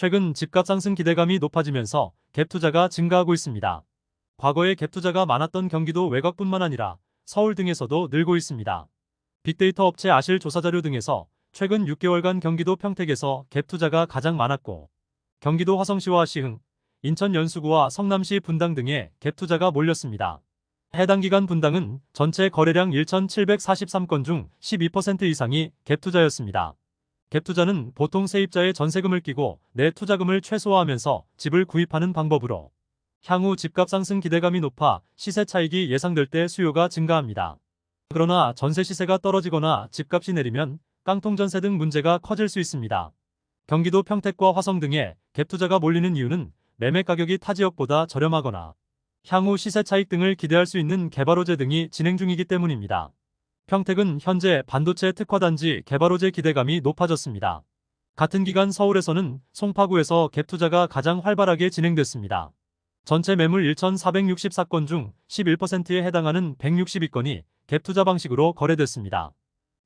최근 집값 상승 기대감이 높아지면서 갭 투자가 증가하고 있습니다. 과거에 갭 투자가 많았던 경기도 외곽뿐만 아니라 서울 등에서도 늘고 있습니다. 빅데이터 업체 아실 조사자료 등에서 최근 6개월간 경기도 평택에서 갭 투자가 가장 많았고 경기도 화성시와 시흥, 인천 연수구와 성남시 분당 등에 갭 투자가 몰렸습니다. 해당 기간 분당은 전체 거래량 1,743건 중 12% 이상이 갭 투자였습니다. 갭 투자는 보통 세입자의 전세금을 끼고 내 투자금을 최소화하면서 집을 구입하는 방법으로 향후 집값 상승 기대감이 높아 시세 차익이 예상될 때 수요가 증가합니다. 그러나 전세 시세가 떨어지거나 집값이 내리면 깡통 전세 등 문제가 커질 수 있습니다. 경기도 평택과 화성 등에 갭 투자가 몰리는 이유는 매매 가격이 타 지역보다 저렴하거나 향후 시세 차익 등을 기대할 수 있는 개발호재 등이 진행 중이기 때문입니다. 평택은 현재 반도체 특화단지 개발호재 기대감이 높아졌습니다. 같은 기간 서울에서는 송파구에서 갭 투자가 가장 활발하게 진행됐습니다. 전체 매물 1,464건 중 11%에 해당하는 162건이 갭 투자 방식으로 거래됐습니다.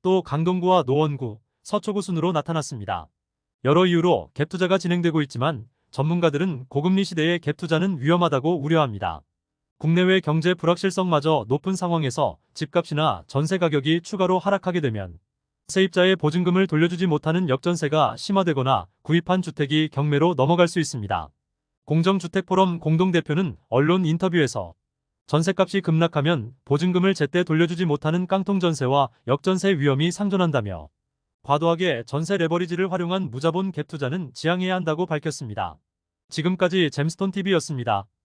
또 강동구와 노원구, 서초구 순으로 나타났습니다. 여러 이유로 갭 투자가 진행되고 있지만 전문가들은 고금리 시대에 갭 투자는 위험하다고 우려합니다. 국내외 경제 불확실성마저 높은 상황에서 집값이나 전세 가격이 추가로 하락하게 되면 세입자의 보증금을 돌려주지 못하는 역전세가 심화되거나 구입한 주택이 경매로 넘어갈 수 있습니다. 공정주택포럼 공동대표는 언론 인터뷰에서 전세값이 급락하면 보증금을 제때 돌려주지 못하는 깡통 전세와 역전세 위험이 상존한다며 과도하게 전세 레버리지를 활용한 무자본 갭 투자는 지양해야 한다고 밝혔습니다. 지금까지 잼스톤TV였습니다.